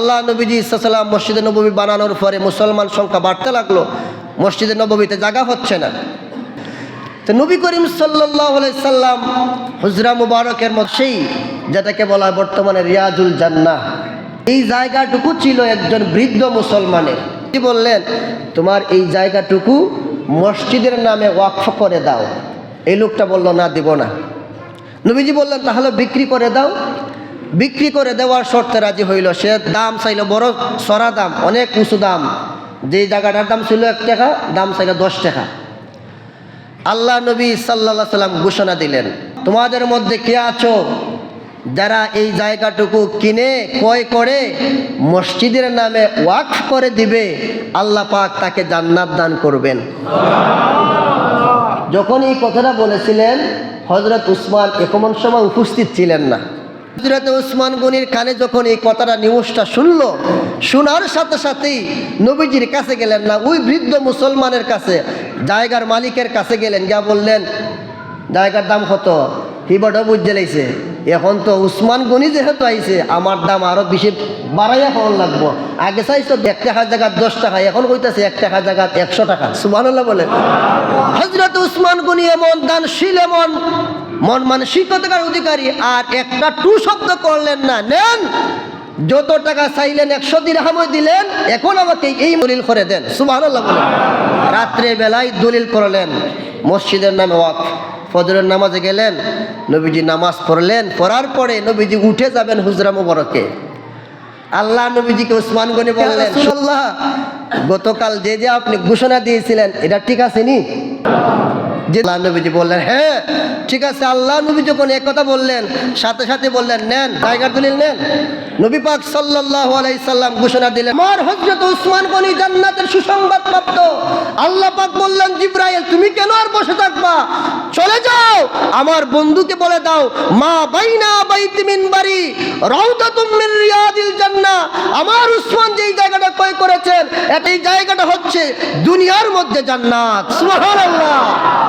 আল্লাহ নবীজি ইসাল্লাম মসজিদে নবী বানানোর পরে মুসলমান সংখ্যা বাড়তে লাগল, মসজিদে নবীতে জায়গা হচ্ছে না। তো নবী করিম সাল্লাম হুজরা মুবারকের মত সেই যেটাকে বলা হয় বর্তমানে রিয়াজুল জান্নাহ, এই জায়গাটুকু ছিল একজন বৃদ্ধ মুসলমানের। কি বললেন? তোমার এই জায়গাটুকু মসজিদের নামে ওয়াকফ করে দাও। এই লোকটা বলল, না, দিব না। নবীজি বললেন, তাহলে বিক্রি করে দাও। বিক্রি করে দেওয়ার শর্তে রাজি হইল। সে দাম চাইল বড় সরা দাম, অনেক উঁচু দাম। যে জায়গাটার দাম ছিল এক টাকা, দাম চাইল দশ টাকা। আল্লাহ নবী সাল্লা সাল্লাম ঘোষণা দিলেন, তোমাদের মধ্যে কে আছো যারা এই জায়গাটুকু কিনে, ক্রয় করে, মসজিদের নামে ওয়াকফ করে দিবে? আল্লাহ পাক তাকে জান্নাত দান করবেন। যখন এই কথাটা বলেছিলেন হজরত উসমান একমন সময় উপস্থিত ছিলেন না। হজরত উসমান গনির কানে যখন এই কথাটা, নিউজটা শুনলো, শোনার সাথে সাথেই নবীজির কাছে গেলেন না, ওই বৃদ্ধ মুসলমানের কাছে, জায়গার মালিকের কাছে গেলেন, গিয়া বললেন, জায়গার দাম কত? হিবটা বুঝে লাইছে এখন তো উসমান গনি যেহেতু আইছে, আমার দাম আরও বেশি বাড়াইয়া ফোন লাগবো। আগে চাইছো এক টাকার জায়গা দশ টাকা, এখন কইতাছে এক টাকার জায়গা একশো টাকা। সুবহানাল্লাহ বলে। হজরত উসমান গনি এমন দানশীল, এমন মন মানসিকতার অধিকারী আর একটা টু শব্দ করলেন না। নেন যত টাকা চাইলেন একশো দিরহামও দিলেন এখন আমাকে এই দলিল করে দেন। বলে রাত্রে বেলায় দলিল করলেন মসজিদের নামে ওয়াক। ফজরের নামাজে গেলেন নবীজি নামাজ পড়লেন পড়ার পরে নবীজি উঠে যাবেন হুজরা মুবারকে। আল্লাহ নবীজিকে উসমান গনি বললেন আল্লাহ গতকাল যে যে আপনি ঘোষণা দিয়েছিলেন এটা ঠিক আছে নি? যে আল্লাহ নবীজি বললেন হ্যাঁ ঠিক আছে, আল্লাহ নবী যখন কথা বললেন, সাথে সাথে বললেন, নেন, জায়গার দলিল নেন। নবী পাক সাল্লাল্লাহু আলাইহি সাল্লাম ঘোষণা দিলেন আমার হযরত উসমান গনি জান্নাতের সুসংবাদ প্রাপ্ত। আল্লাহ পাক বললেন, জিব্রাইল, তুমি কেন আর বসে থাকবা? চলে যাও, আমার বন্ধুকে বলে দাও, মা বাইনা বাইতি মিন বাড়ি, রাউদাতুম মিন রিয়াদিল জান্নাহ। আমার উসমান যেই জায়গাটা ক্রয় করেছেন এই জায়গাটা হচ্ছে দুনিয়ার মধ্যে জান্নাত। সুবহানাল্লাহ।